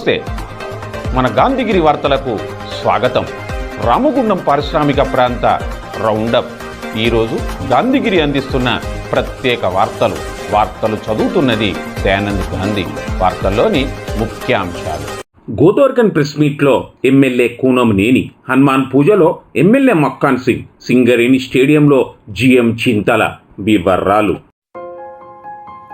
నమస్తే. మన గాంధీగిరి వార్తలకు స్వాగతం. రామగుండం పారిశ్రామిక ప్రాంత రౌండప్. ఈరోజు గాంధీగిరి అందిస్తున్న ప్రత్యేక వార్తలు. వార్తలు చదువుతున్నది దయానంద్ గాంధీ. వార్తల్లోని ముఖ్యాంశాలు. గోదోర్గన్ ప్రెస్ మీట్లో ఎమ్మెల్యే కూనం నేని. హనుమాన్ పూజలో ఎమ్మెల్యే మక్కాన్ సింగ్. సింగరేణి స్టేడియంలో జిఎం చింతల. వివరాలు.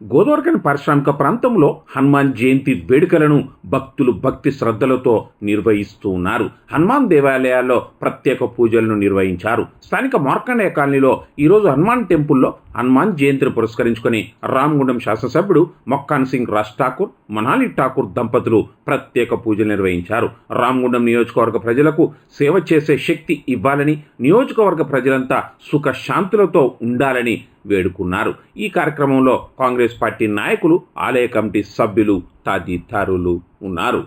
Godavarikhani పారిశ్రామిక ప్రాంతంలో హనుమాన్ జయంతి వేడుకలను భక్తులు భక్తి శ్రద్ధలతో నిర్వహిస్తూ ఉన్నారు. హనుమాన్ దేవాలయాల్లో ప్రత్యేక పూజలను నిర్వహించారు. స్థానిక మార్కండేయ కాలనీలో ఈరోజు హనుమాన్ టెంపుల్లో హనుమాన్ జయంతిని పురస్కరించుకొని రామగుండం శాసనసభ్యుడు మొక్కాన్ సింగ్ రాజ్ ఠాకూర్ మనాలి ఠాకూర్ దంపతులు ప్రత్యేక పూజలు నిర్వహించారు. రామగుండం నియోజకవర్గ ప్రజలకు సేవ చేసే శక్తి ఇవ్వాలని నియోజకవర్గ ప్రజలంతా సుఖశాంతులతో ఉండాలని వేడుకున్నారు. ఈ కార్యక్రమంలో కాంగ్రెస్ పార్టీ నాయకులు ఆలయ కమిటీ సభ్యులు తదితరులు ఉన్నారు.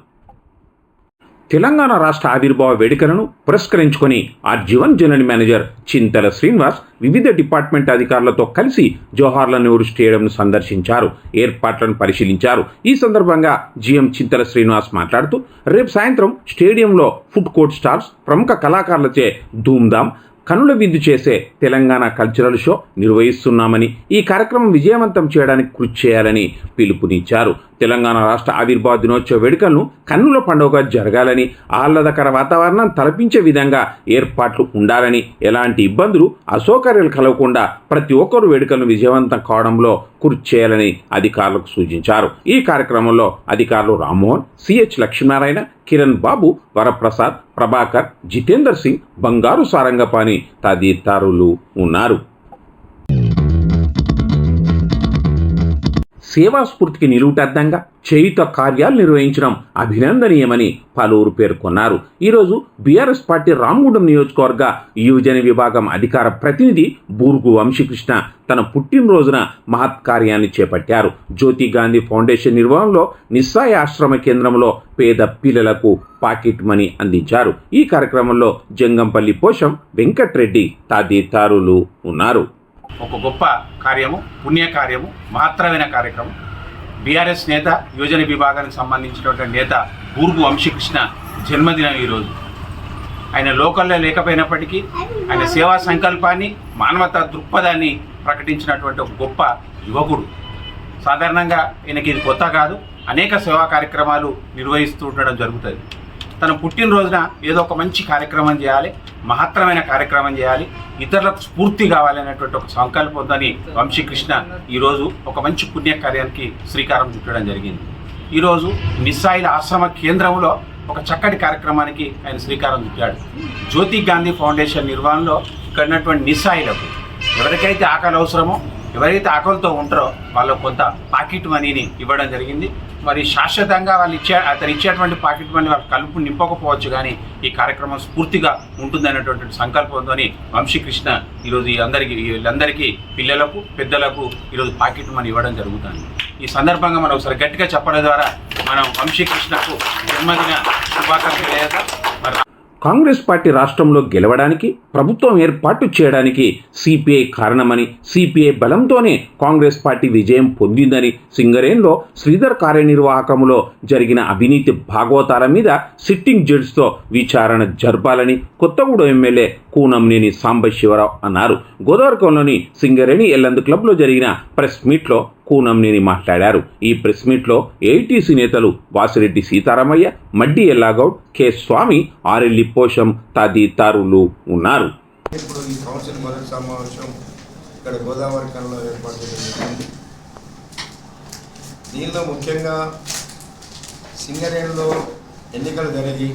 తెలంగాణ రాష్ట్ర ఆవిర్భావ వేడుకలను పురస్కరించుకొని RG one general manager Chintala Srinivas వివిధ డిపార్ట్మెంట్ అధికారులతో కలిసి జవహర్లాల్ నెహ్రూ స్టేడియంను సందర్శించారు. ఏర్పాట్లను పరిశీలించారు. ఈ సందర్భంగా జీఎం చింతల శ్రీనివాస్ మాట్లాడుతూ రేపు సాయంత్రం స్టేడియంలో ఫుడ్ కోర్ట్ స్టార్స్ ప్రముఖ కళాకారులచే ధూమ్ధామ్ కనుల విందు చేసే తెలంగాణ కల్చరల్ షో నిర్వహిస్తున్నామని ఈ కార్యక్రమం విజయవంతం చేయడానికి కృషి చేయాలని పిలుపునిచ్చారు. తెలంగాణ రాష్ట్ర ఆవిర్భావ దినోత్సవ వేడుకలను కన్నుల పండుగ జరగాలని ఆహ్లాదకర వాతావరణం తలపించే విధంగా ఏర్పాట్లు ఉండాలని ఎలాంటి ఇబ్బందులు అసౌకర్యాలు కలగకుండా ప్రతి ఒక్కరు వేడుకలను విజయవంతం కావడంలో కృషి చేయాలని అధికారులకు సూచించారు. ఈ కార్యక్రమంలో అధికారులు రామ్మోహన్ సిహెచ్ లక్ష్మీనారాయణ కిరణ్ బాబు వరప్రసాద్ ప్రభాకర్ జితేందర్ సింగ్ బంగారు సారంగపాణి తదితరులు ఉన్నారు. సేవా స్ఫూర్తికి నిలువుటద్దంగా చేయుత కార్యాలు నిర్వహించడం అభినందనీయమని పలువురు పేర్కొన్నారు. ఈరోజు బీఆర్ఎస్ పార్టీ రామగుండం నియోజకవర్గ యువజన విభాగం అధికార ప్రతినిధి బూర్గు వంశీకృష్ణ తన పుట్టినరోజున మహత్ కార్యాన్ని చేపట్టారు. జ్యోతి గాంధీ ఫౌండేషన్ నిర్వహణలో నిస్సాయ ఆశ్రమ కేంద్రంలో పేద పిల్లలకు పాకెట్ మనీ అందించారు. ఈ కార్యక్రమంలో జంగంపల్లి పోషం వెంకట్రెడ్డి తదితరులు ఉన్నారు. ఒక గొప్ప కార్యము పుణ్యకార్యము మహత్తరమైన కార్యక్రమం. బీఆర్ఎస్ నేత యువజన విభాగానికి సంబంధించినటువంటి నేత బూర్గు వంశీకృష్ణ జన్మదినం ఈరోజు. ఆయన లోకల్లో లేకపోయినప్పటికీ ఆయన సేవా సంకల్పాన్ని మానవతా దృక్పథాన్ని ప్రకటించినటువంటి ఒక గొప్ప యువకుడు. సాధారణంగా ఈయనకి ఇది కొత్త కాదు. అనేక సేవా కార్యక్రమాలు నిర్వహిస్తూ ఉండడం జరుగుతుంది. తన పుట్టినరోజున ఏదో ఒక మంచి కార్యక్రమం చేయాలి మహత్తరమైన కార్యక్రమం చేయాలి ఇతరులకు స్ఫూర్తి కావాలనేటువంటి ఒక సంకల్పంతో వంశీకృష్ణ ఈరోజు ఒక మంచి పుణ్య కార్యానికి శ్రీకారం చుట్టడం జరిగింది. ఈరోజు నిస్సాయిల ఆశ్రమ కేంద్రంలో ఒక చక్కటి కార్యక్రమానికి ఆయన శ్రీకారం చుట్టాడు. జ్యోతి గాంధీ ఫౌండేషన్ నిర్వహణలో ఇక్కడ ఉన్నటువంటి నిస్సాయిలకు ఎవరికైతే ఆకలి అవసరమో ఎవరైతే ఆకలితో ఉంటారో వాళ్ళకు కొంత పాకెట్ మనీని ఇవ్వడం జరిగింది. మరి శాశ్వతంగా వాళ్ళు ఇచ్చే అతను ఇచ్చేటువంటి పాకెట్ మనీ వాళ్ళ కలుపు నింపకపోవచ్చు కానీ ఈ కార్యక్రమం స్ఫూర్తిగా ఉంటుందనేటువంటి సంకల్పంతో వంశీకృష్ణ ఈరోజు ఈ అందరికీ వీళ్ళందరికీ పిల్లలకు పెద్దలకు ఈరోజు పాకెట్ మనీ ఇవ్వడం జరుగుతుంది. ఈ సందర్భంగా మనం ఒకసారి గట్టిగా చెప్పడం ద్వారా మనం వంశీకృష్ణకు జన్మదిన శుభాకాంక్షలు లేదా కాంగ్రెస్ పార్టీ రాష్ట్రంలో గెలవడానికి ప్రభుత్వం ఏర్పాటు చేయడానికి సిపిఐ కారణమని సిపిఐ బలంతోనే కాంగ్రెస్ పార్టీ విజయం పొందిందని సింగరేన్లో శ్రీధర్ కార్యనిర్వాహకంలో జరిగిన అవినీతి భాగవతాల మీద సిట్టింగ్ జడ్జితో విచారణ జరపాలని కొత్తగూడెం ఎమ్మెల్యే కూనంనేని సాంబశివరావు అన్నారు. గోదావరికంలోని సింగరేణి ఎల్లందు క్లబ్లో జరిగిన ప్రెస్ మీట్లో కూనంనేని మాట్లాడారు. ఈ ప్రెస్ మీట్లో ఏఐటీసీ నేతలు వాసిరెడ్డి సీతారామయ్య మడ్డి ఎల్లాగౌడ్ కె స్వామి ఆరెల్లి పోషం తదితరులు ఉన్నారు. ఇప్పుడు ఈ కౌన్సిల్ మొదటి సమావేశం ఇక్కడ గోదావరి కళలో ఏర్పాటు చేయడం దీనిలో ముఖ్యంగా సింగరేణిలో ఎన్నికలు జరిగి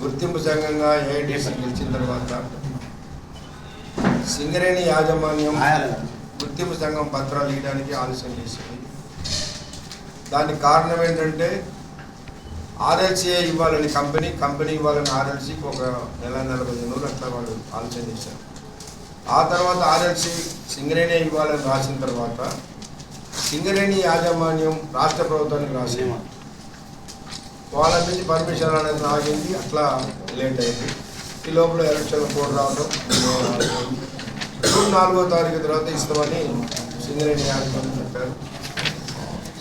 గుర్తింపు సంఘంగా ఏఐటీసీ గెలిచిన తర్వాత సింగరేణి యాజమాన్యం ఉద్యమ సంఘం పత్రాలు ఇవ్వడానికి ఆలస్యం చేసింది. దానికి కారణం ఏంటంటే ఆర్ఎల్సీఏ ఇవ్వాలని కంపెనీ కంపెనీ ఇవ్వాలని ఆర్ఎల్సీకి ఒక నెల నలభై రోజులు అట్లా వాళ్ళు ఆలోచన చేశారు. ఆ తర్వాత ఆర్ఎల్సీ సింగరేణి ఇవ్వాలని రాసిన తర్వాత సింగరేణి యాజమాన్యం రాష్ట్ర ప్రభుత్వానికి రాసింది. వాళ్ళ నుంచి పర్మిషన్ అనేది ఆగింది అట్లా లేట్ అయింది. ఈ లోపల ఎలక్షన్ కోడ్ రావడం జూన్ నాలుగో తారీఖు తర్వాత ఇస్తామని సింగరేణి యాజమాన్యం చెప్పారు.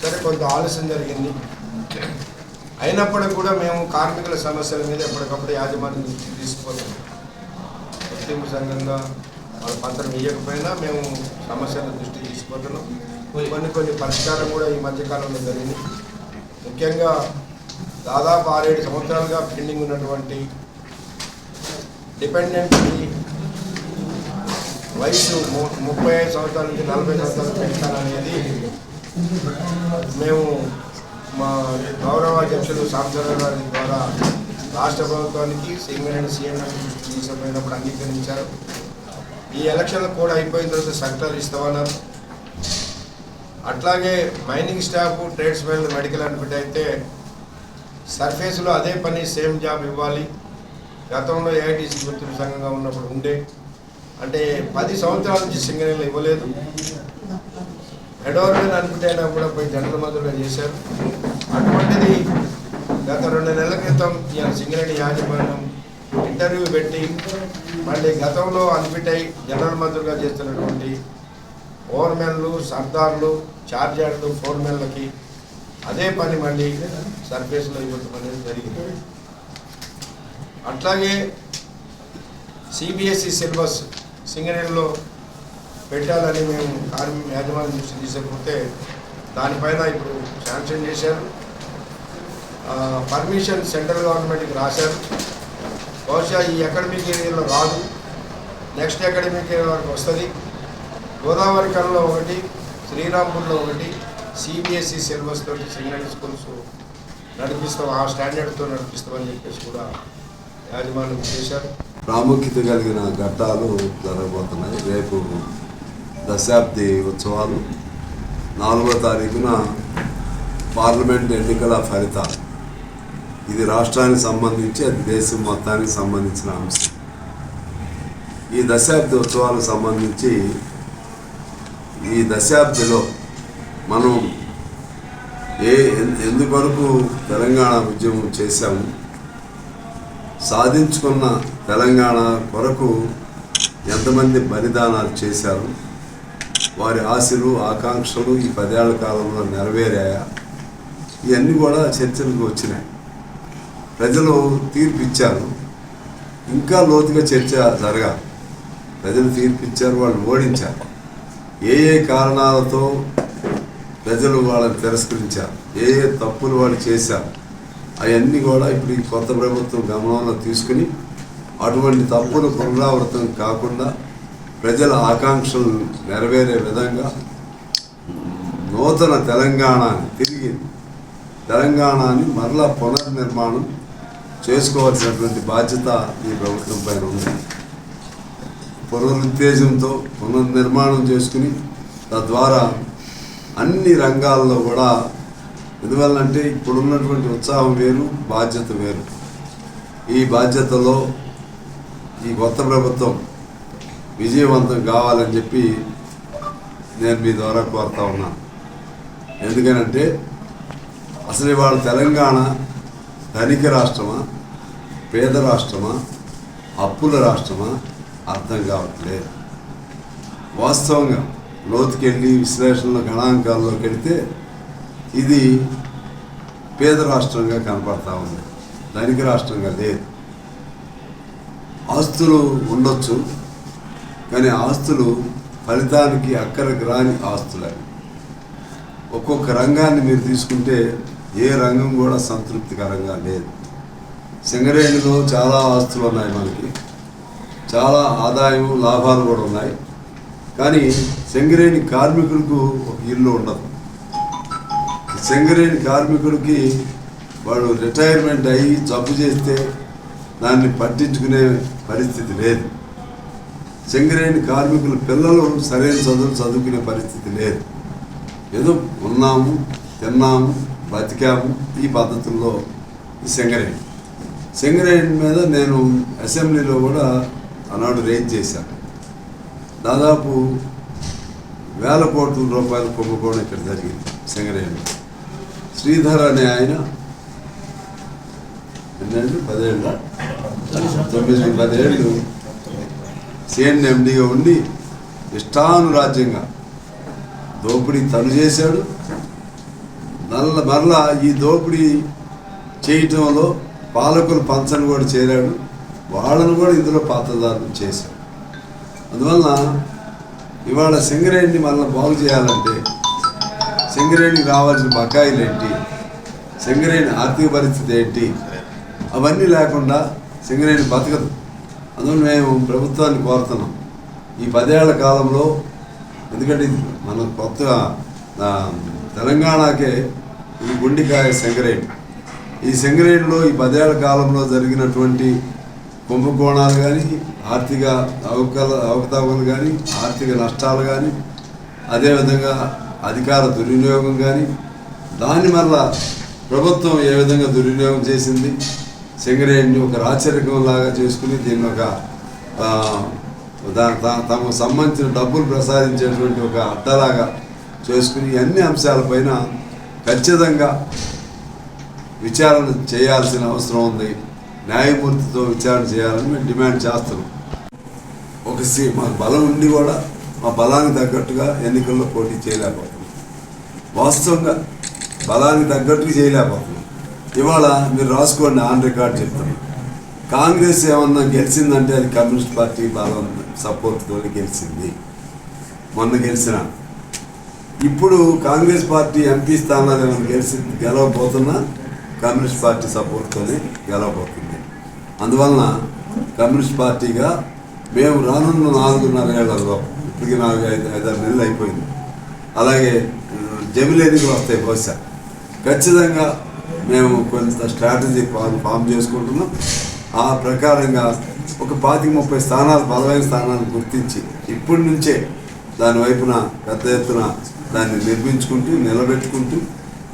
సరే కొంత ఆలస్యం జరిగింది. అయినప్పటికీ కూడా మేము కార్మికుల సమస్యల మీద ఎప్పటికప్పుడు యాజమాన్యం దృష్టికి తీసుకుపోతాం గుర్తింపు సంఘంగా వాళ్ళ పత్రం ఇవ్వకపోయినా మేము సమస్యల దృష్టి తీసుకుపోతున్నాం కొన్ని కొన్ని పరిష్కారం కూడా ఈ మధ్యకాలంలో జరిగింది. ముఖ్యంగా దాదాపు ఆరేడు సంవత్సరాలుగా పెండింగ్ ఉన్నటువంటి డిపెండెంట్ వయసు ము- ముప్పై ఐదు సంవత్సరాల నుంచి నలభై సంవత్సరాలు పెంచాలనేది మేము మా గౌరవ అధ్యక్షులు సాంసరావు గారి ద్వారా రాష్ట్ర ప్రభుత్వానికి సింగరేణి సీఎం తీసుకుపోయినప్పుడు అంగీకరించారు. ఈ ఎలక్షన్లు కూడా అయిపోయిన తర్వాత సెక్టర్ ఇస్తామన్నారు. అట్లాగే mining staff tradesmen medical admit అయితే సర్ఫేస్లో అదే పని సేమ్ జాబ్ ఇవ్వాలి. గతంలో ఏఐటీసీ గుర్తింపు సంఘంగా ఉన్నప్పుడు ఉండే అంటే పది సంవత్సరాల నుంచి సింగరేళ్ళు ఇవ్వలేదు. హెడోర్మెన్ అయినా కూడా పోయి జనరల్ మంత్రులుగా చేశారు. అటువంటిది గత రెండు నెలల క్రితం ఇవాళ సింగరేణి యాజమాన్యం ఇంటర్వ్యూ పెట్టి మళ్ళీ గతంలో అన్ఫిట్ అయి జనరల్ మంత్రులుగా చేస్తున్నటువంటి ఓవర్మెన్లు సర్దార్లు చార్జర్లు ఫోర్మెన్లకి అదే పని మళ్ళీ సర్ఫేస్లో ఇవ్వడం అనేది జరిగింది. అట్లాగే సిబిఎస్ఈ సిలబస్ సింగరేణిలో పెట్టాలని మేము కార్మిక యాజమాన్యం దృష్టి తీసుకపోతే దానిపైన ఇప్పుడు శాంక్షన్ చేశారు. పర్మిషన్ సెంట్రల్ గవర్నమెంట్కి రాశారు. బహుశా ఈ అకాడమిక్ ఏరియాలో రాదు. నెక్స్ట్ అకాడమిక్ ఏరియా వరకు వస్తుంది. గోదావరి కళలో ఒకటి శ్రీరాంపూర్లో ఒకటి సిబిఎస్ఈ సిలబస్ తోటి సింగరేణి స్కూల్స్ నడిపిస్తాం ఆ స్టాండర్డ్తో నడిపిస్తామని చెప్పేసి కూడా యాజమాన్యం చేశారు. ప్రాముఖ్యత కలిగిన ఘట్టాలు జరగబోతున్నాయి. రేపు దశాబ్ది ఉత్సవాలు. నాలుగో తారీఖున పార్లమెంట్ ఎన్నికల ఫలితాలు. ఇది రాష్ట్రానికి సంబంధించి అది దేశం మొత్తానికి సంబంధించిన అంశం. ఈ దశాబ్ది ఉత్సవాలకు సంబంధించి ఈ దశాబ్దిలో మనం ఏ ఎందువరకు తెలంగాణ ఉద్యమం చేశాము? సాధించుకున్న తెలంగాణ కొరకు ఎంతమంది బలిదానాలు చేశారు వారి ఆశలు ఆకాంక్షలు ఈ పదేళ్ళ కాలంలో నెరవేరాయా? ఇవన్నీ కూడా చర్చలకు వచ్చినాయి. ప్రజలు తీర్పు ఇచ్చారు. ఇంకా లోతుగా చర్చ జరగాలి. ప్రజలు తీర్పు ఇచ్చారు వాళ్ళు ఓడించారు. ఏ ఏ కారణాలతో ప్రజలు వాళ్ళని తిరస్కరించారు? ఏ ఏ తప్పులు వాళ్ళు చేశారు? అవన్నీ కూడా ఇప్పుడు ఈ కొత్త ప్రభుత్వం గమనంలో తీసుకుని అటువంటి తప్పులు పునరావృతం కాకుండా ప్రజల ఆకాంక్షలు నెరవేరే విధంగా నూతన తెలంగాణని తిరిగి తెలంగాణని మరలా పునర్నిర్మాణం చేసుకోవాల్సినటువంటి బాధ్యత ఈ ప్రభుత్వం పైన ఉంది. పునరుత్తేజంతో పునర్నిర్మాణం చేసుకుని తద్వారా అన్ని రంగాల్లో కూడా ఎందువల్లంటే ఇప్పుడున్నటువంటి ఉత్సాహం వేరు బాధ్యత వేరు. ఈ బాధ్యతలో ఈ కొత్త ప్రభుత్వం విజయవంతం కావాలని చెప్పి నేను మీ ద్వారా కోరుతా ఉన్నాను ఎందుకనంటే అసలు ఇవాళ తెలంగాణ ధనిక రాష్ట్రమా పేద రాష్ట్రమా అప్పుల రాష్ట్రమా అర్థం కావట్లేదు. వాస్తవంగా లోతుకెళ్ళి విశ్లేషణల గణాంకాల్లోకి వెళితే ఇది పేద రాష్ట్రంగా కనపడతా ఉంది. ధనిక రాష్ట్రంగా లేదు. ఆస్తులు ఉండొచ్చు కానీ ఆస్తులు ఫలితానికి అక్కడికి రాని ఆస్తులు ఒక్కొక్క రంగాన్ని మీరు తీసుకుంటే ఏ రంగం కూడా సంతృప్తికరంగా లేదు. సింగరేణిలో చాలా ఆస్తులు ఉన్నాయి మనకి. చాలా ఆదాయం లాభాలు కూడా ఉన్నాయి. కానీ సింగరేణి కార్మికులకు ఒక ఇల్లు ఉండదు. సింగరేణి కార్మికుడికి వాడు రిటైర్మెంట్ అయ్యి జబ్బు చేస్తే దాన్ని పట్టించుకునే పరిస్థితి లేదు. సింగరేణి కార్మికుల పిల్లలు సరైన చదువులు చదువుకునే పరిస్థితి లేదు. ఏదో ఉన్నాము తిన్నాము బతికాము ఈ పద్ధతుల్లో ఈ సింగరేణి సింగరేణి మీద నేను అసెంబ్లీలో కూడా ఆనాడు రేంజ్ చేశాను. దాదాపు వేల కోట్ల రూపాయల కుంభకోణం ఇక్కడ జరిగింది సింగరేణి శ్రీధర్ అనే ఆయన ఎన్నండి పదేళ్ళ. తొమ్మిది పదేళ్ళు సిఎన్ఎండిగా ఉండి ఇష్టానురాజ్యంగా దోపిడీ తను చేశాడు. నల్ల మరలా ఈ దోపిడీ చేయటంలో పాలకులు పంచను కూడా చేరాడు. వాళ్ళను కూడా ఇందులో పాత్రదారులు చేశాడు అందువలన ఇవాళ సింగరేణిని మళ్ళీ బాగు చేయాలంటే సింగరేణికి రావాల్సిన బకాయిలు ఏంటి సింగరేణి ఆర్థిక పరిస్థితి ఏంటి? అవన్నీ లేకుండా సింగరేణి బతకదు. అందువల్ల మేము ప్రభుత్వాన్ని కోరుతున్నాం. ఈ పదేళ్ళ కాలంలో ఎందుకంటే మన కొత్తగా తెలంగాణకే ఇది గుండికాయ సింగరేణి. ఈ సింగరేణిలో ఈ పదేళ్ళ కాలంలో జరిగినటువంటి కుంభకోణాలు కానీ ఆర్థిక అవకల అవకతవకలు కానీ ఆర్థిక నష్టాలు కానీ అదేవిధంగా అధికార దుర్వినియోగం కానీ దాని వల్ల ప్రభుత్వం ఏ విధంగా దుర్వినియోగం చేసింది? సింగరేణిని ఒక రాచరికం లాగా చేసుకుని దీన్ని ఒక దా- తమకు సంబంధించిన డబ్బులు ప్రసాదించేటువంటి ఒక అడ్డలాగా చేసుకుని అన్ని అంశాలపైన ఖచ్చితంగా విచారణ చేయాల్సిన అవసరం ఉంది. న్యాయమూర్తితో విచారణ చేయాలని మేము డిమాండ్ చేస్తున్నాం. ఒక సీ మాకు బలం ఉండి కూడా మా బలానికి తగ్గట్టుగా ఎన్నికల్లో పోటీ చేయలేకపోతున్నాం. వాస్తవంగా బలానికి తగ్గట్టుగా చేయలేకపోతున్నాం. ఇవాళ మీరు రాసుకోండి ఆన్ రికార్డ్ చెప్తాను కాంగ్రెస్ ఏమన్నా గెలిచిందంటే అది కమ్యూనిస్ట్ పార్టీ బలం సపోర్ట్తో గెలిచింది. మొన్న గెలిచిన. ఇప్పుడు కాంగ్రెస్ పార్టీ ఎంపీ స్థానాలు ఏమైనా గెలిచి గెలవబోతున్నా కమ్యూనిస్ట్ పార్టీ సపోర్ట్తోనే గెలవబోతుంది. అందువలన కమ్యూనిస్ట్ పార్టీగా మేము రానున్న నాలుగున్నర ఏళ్ళలో ఇప్పటికి నాలుగు ఐదు ఐదారు నెలలు అయిపోయింది. అలాగే ఉమ్, వస్తాయి బహుశా. ఖచ్చితంగా మేము కొంత స్ట్రాటజీ ఫామ్ చేసుకుంటున్నాం. ఆ ప్రకారంగా ఒక పాతిక ముప్పై స్థానాలు బలమైన స్థానాలు గుర్తించి ఇప్పటి నుంచే దాని వైపున పెద్ద ఎత్తున దాన్ని నిర్మించుకుంటూ నిలబెట్టుకుంటూ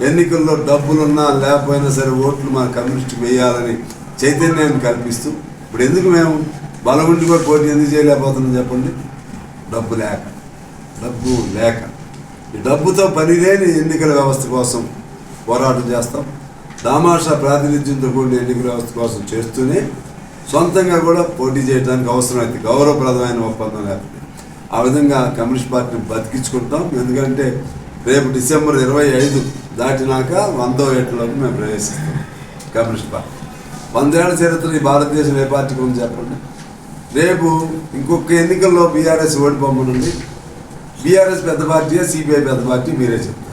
ఎన్నికల్లో డబ్బులున్నా లేకపోయినా సరే ఓట్లు మన కమ్యూనిస్ట్ వేయాలని చైతన్యాన్ని కల్పిస్తూ ఇప్పుడు ఎందుకు మేము బలం కూడా పోటీ ఎందుకు చేయలేకపోతున్నాం చెప్పండి? డబ్బు లేక. డబ్బు లేక. ఈ డబ్బుతో పనిలేని ఎన్నికల వ్యవస్థ కోసం పోరాటం చేస్తాం. దామాషా ప్రాతినిధ్యంతో కూడిన ఎన్నికల వ్యవస్థ కోసం చేస్తూనే సొంతంగా కూడా పోటీ చేయడానికి అవసరమైతే గౌరవప్రదమైన ఒప్పందం లేకపోతే ఆ విధంగా కమ్యూనిస్ట్ పార్టీని బతికించుకుంటాం. ఎందుకంటే రేపు డిసెంబర్ ఇరవై ఐదు దాటినాక వందో ఏట్లోకి మేము ప్రవేశిస్తాం కమ్యూనిస్ట్ పార్టీ. వందేళ్ళ చరిత్ర ఈ భారతదేశం ఏ పార్టీకి ఉంది చెప్పండి? రేపు ఇంకొక ఎన్నికల్లో బీఆర్ఎస్ ఓడిపోమనుంది. బీఆర్ఎస్ పెద్ద పార్టీయా సిపిఐ పెద్ద పార్టీ మీరే చెప్తారు.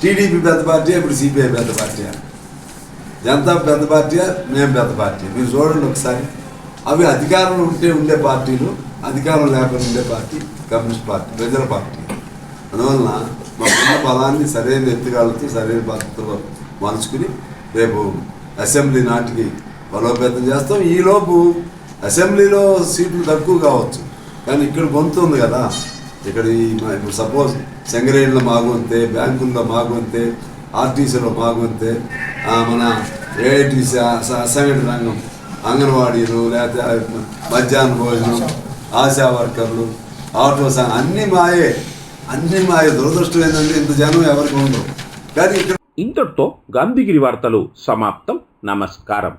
టీడీపీ పెద్ద పార్టీ ఇప్పుడు సిపిఐ పెద్ద పార్టీ జనతా పెద్ద పార్టీ మేము పెద్ద పార్టీ. మీరు చూడండి ఒకసారి. అవి అధికారంలో ఉంటే ఉండే పార్టీలు అధికారం లేకుండా ఉండే పార్టీ కమ్యూనిస్ట్ పార్టీ ప్రజల పార్టీ. అందువలన మా ఉన్న బలాన్ని సరైన ఎత్తుగాలతో సరైన పద్ధతిలో మలుచుకుని రేపు అసెంబ్లీ నాటికి బలోపేతం చేస్తాం. ఈలోపు అసెంబ్లీలో సీట్లు తక్కువ కావచ్చు. కానీ ఇక్కడ గొంతు ఉంది కదా. ఇక్కడ ఈ ఇప్పుడు సపోజ్ సెంగరేణిలో మాగుంతే బ్యాంకుల్లో మాగుంతే ఆర్టీసీలో మాగుంతే మన ఏఐటీసీ అసైన్మెంట్ రంగం అంగన్వాడీలు లేకపోతే మధ్యాహ్న భోజనం ఆశా వర్కర్లు ఆటో సంఘం అన్నీ మాయే అన్నీ మాయే. దురదృష్టం ఏంటంటే ఇంత జనం ఎవరికి ఉండరు. కానీ ఇంతటితో గాంధీగిరి వార్తలు సమాప్తం. నమస్కారం.